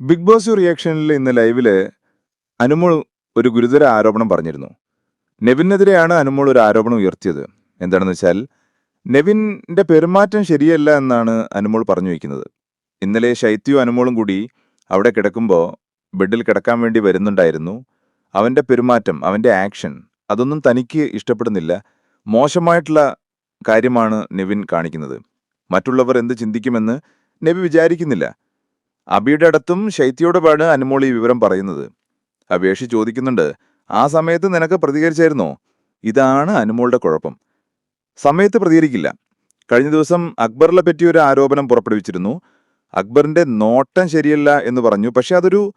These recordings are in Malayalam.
ബിഗ് ബോസ് റിയാക്ഷനിൽ ഇന്ന് ലൈവിൽ അനുമോൾ ഒരു ഗുരുതര ആരോപണം പറഞ്ഞിരുന്നു. നെവിനെതിരെയാണ് അനുമോൾ ഒരു ആരോപണം ഉയർത്തിയത്. എന്താണെന്ന് വെച്ചാൽ നെവിന്റെ പെരുമാറ്റം ശരിയല്ല എന്നാണ് അനുമോൾ പറഞ്ഞു വയ്ക്കുന്നത്. ഇന്നലെ ശൈത്യവും അനുമോളും കൂടി അവിടെ കിടക്കുമ്പോൾ ബെഡിൽ കിടക്കാൻ വേണ്ടി വരുന്നുണ്ടായിരുന്നു. അവന്റെ പെരുമാറ്റം അവന്റെ ആക്ഷൻ അതൊന്നും തനിക്ക് ഇഷ്ടപ്പെടുന്നില്ല. മോശമായിട്ടുള്ള കാര്യമാണ് നെവിൻ കാണിക്കുന്നത്. മറ്റുള്ളവർ എന്ത് ചിന്തിക്കുമെന്ന് നെവി വിചാരിക്കുന്നില്ല. അബിയുടെ അടുത്തും ശൈത്യയോടുമാണ് അനുമോൾ ഈ വിവരം പറയുന്നത്. അപേക്ഷി ചോദിക്കുന്നുണ്ട് ആ സമയത്ത് നിനക്ക് പ്രതികരിച്ചായിരുന്നോ? ഇതാണ് അനുമോളുടെ കുഴപ്പം. സമയത്ത് പ്രതികരിക്കില്ല. കഴിഞ്ഞ ദിവസം അക്ബറിനെ പറ്റി ഒരു ആരോപണം പുറപ്പെടുവിച്ചിരുന്നു. അക്ബറിന്റെ നോട്ടം ശരിയല്ല എന്ന് പറഞ്ഞു. പക്ഷെ അതൊരു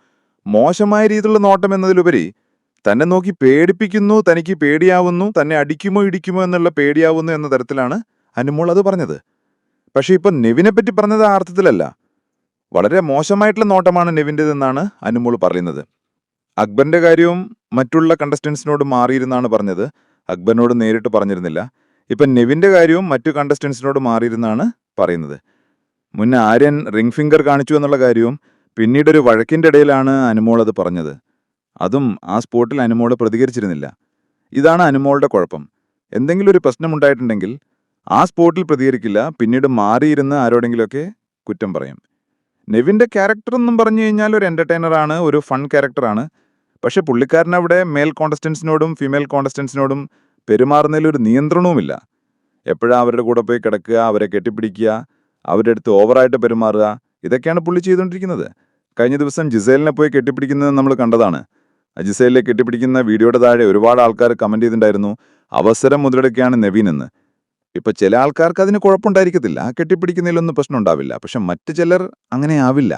മോശമായ രീതിയിലുള്ള നോട്ടം എന്നതിലുപരി തന്നെ നോക്കി പേടിപ്പിക്കുന്നു തനിക്ക് പേടിയാവുന്നു തന്നെ അടിക്കുമോ ഇടിക്കുമോ എന്നുള്ള പേടിയാവുന്നു എന്ന തരത്തിലാണ് അനുമോൾ അത് പറഞ്ഞത്. പക്ഷേ ഇപ്പൊ നെവിനെ പറ്റി പറഞ്ഞത് ആ അർത്ഥത്തിലല്ല. വളരെ മോശമായിട്ടുള്ള നോട്ടമാണ് നെവിന്റെതെന്നാണ് അനുമോൾ പറയുന്നത്. അക്ബറിന്റെ കാര്യവും മറ്റുള്ള കണ്ടസ്റ്റൻസിനോട് മാറിയിരുന്നാണ് പറഞ്ഞത്. അക്ബറിനോട് നേരിട്ട് പറഞ്ഞിരുന്നില്ല. ഇപ്പം നെവിന്റെ കാര്യവും മറ്റു കണ്ടസ്റ്റൻസിനോട് മാറിയിരുന്നാണ് പറയുന്നത്. മുന്നേ ആര്യൻ റിംഗ് ഫിംഗർ കാണിച്ചു എന്നുള്ള കാര്യവും പിന്നീടൊരു വഴക്കിന്റെ ഇടയിലാണ് അനുമോൾ അത് പറഞ്ഞത്. അതും ആ സ്പോട്ടിൽ അനുമോൾ പ്രതികരിച്ചിരുന്നില്ല. ഇതാണ് അനുമോളുടെ കുഴപ്പം. എന്തെങ്കിലും ഒരു പ്രശ്നമുണ്ടായിട്ടുണ്ടെങ്കിൽ ആ സ്പോട്ടിൽ പ്രതികരിക്കില്ല പിന്നീട് മാറിയിരുന്ന് ആരോടെങ്കിലുമൊക്കെ കുറ്റം പറയും. നെവിന്റെ ക്യാരക്ടർ എന്നും പറഞ്ഞു കഴിഞ്ഞാൽ ഒരു എന്റർടൈനറാണ് ഒരു ഫൺ ക്യാരക്ടറാണ് പക്ഷെ പുള്ളിക്കാരൻ അവിടെ മെയിൽ കോണ്ടസ്റ്റൻസിനോടും ഫീമെയിൽ കോണ്ടസ്റ്റൻസിനോടും പെരുമാറുന്നതിൽ ഒരു നിയന്ത്രണവുമില്ല. എപ്പോഴും അവരുടെ കൂടെ പോയി കിടക്കുക അവരെ കെട്ടിപ്പിടിക്കുക അവരുടെ അടുത്ത് ഓവറായിട്ട് പെരുമാറുക ഇതൊക്കെയാണ് പുള്ളി ചെയ്തുകൊണ്ടിരിക്കുന്നത്. കഴിഞ്ഞ ദിവസം ജിസേലിനെ പോയി കെട്ടിപ്പിടിക്കുന്നത് നമ്മൾ കണ്ടതാണ്. ജിസേലിനെ കെട്ടിപ്പിടിക്കുന്ന വീഡിയോയുടെ താഴെ ഒരുപാട് ആൾക്കാർ കമന്റ് ചെയ്തിട്ടുണ്ടായിരുന്നു. അവസരം മുതലെടുക്കുകയാണ് നവീൻ എന്ന്. ഇപ്പൊ ചില ആൾക്കാർക്ക് അതിന് കുഴപ്പമുണ്ടായിരിക്കത്തില്ല. കെട്ടിപ്പിടിക്കുന്നതിലൊന്നും പ്രശ്നം ഉണ്ടാവില്ല പക്ഷെ മറ്റു ചിലർ അങ്ങനെ ആവില്ല.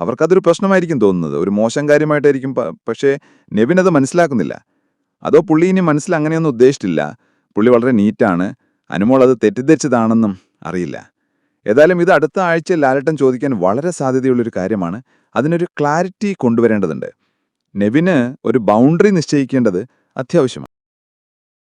അവർക്കതൊരു പ്രശ്നമായിരിക്കും തോന്നുന്നത്. ഒരു മോശം കാര്യമായിട്ടായിരിക്കും. പക്ഷേ നെവിൻ അത് മനസ്സിലാക്കുന്നില്ല. അതോ പുള്ളി ഇനി മനസ്സിൽ അങ്ങനെയൊന്നും ഉദ്ദേശിച്ചില്ല പുള്ളി വളരെ നീറ്റാണ്. അനുമോൾ അത് തെറ്റിദ്ധരിച്ചതാണെന്നും അറിയില്ല. ഏതായാലും ഇത് അടുത്ത ആഴ്ച ലാലട്ടൻ ചോദിക്കാൻ വളരെ സാധ്യതയുള്ളൊരു കാര്യമാണ്. അതിനൊരു ക്ലാരിറ്റി കൊണ്ടുവരേണ്ടതുണ്ട്. നെവിന് ഒരു ബൗണ്ടറി നിശ്ചയിക്കേണ്ടത് അത്യാവശ്യമാണ്.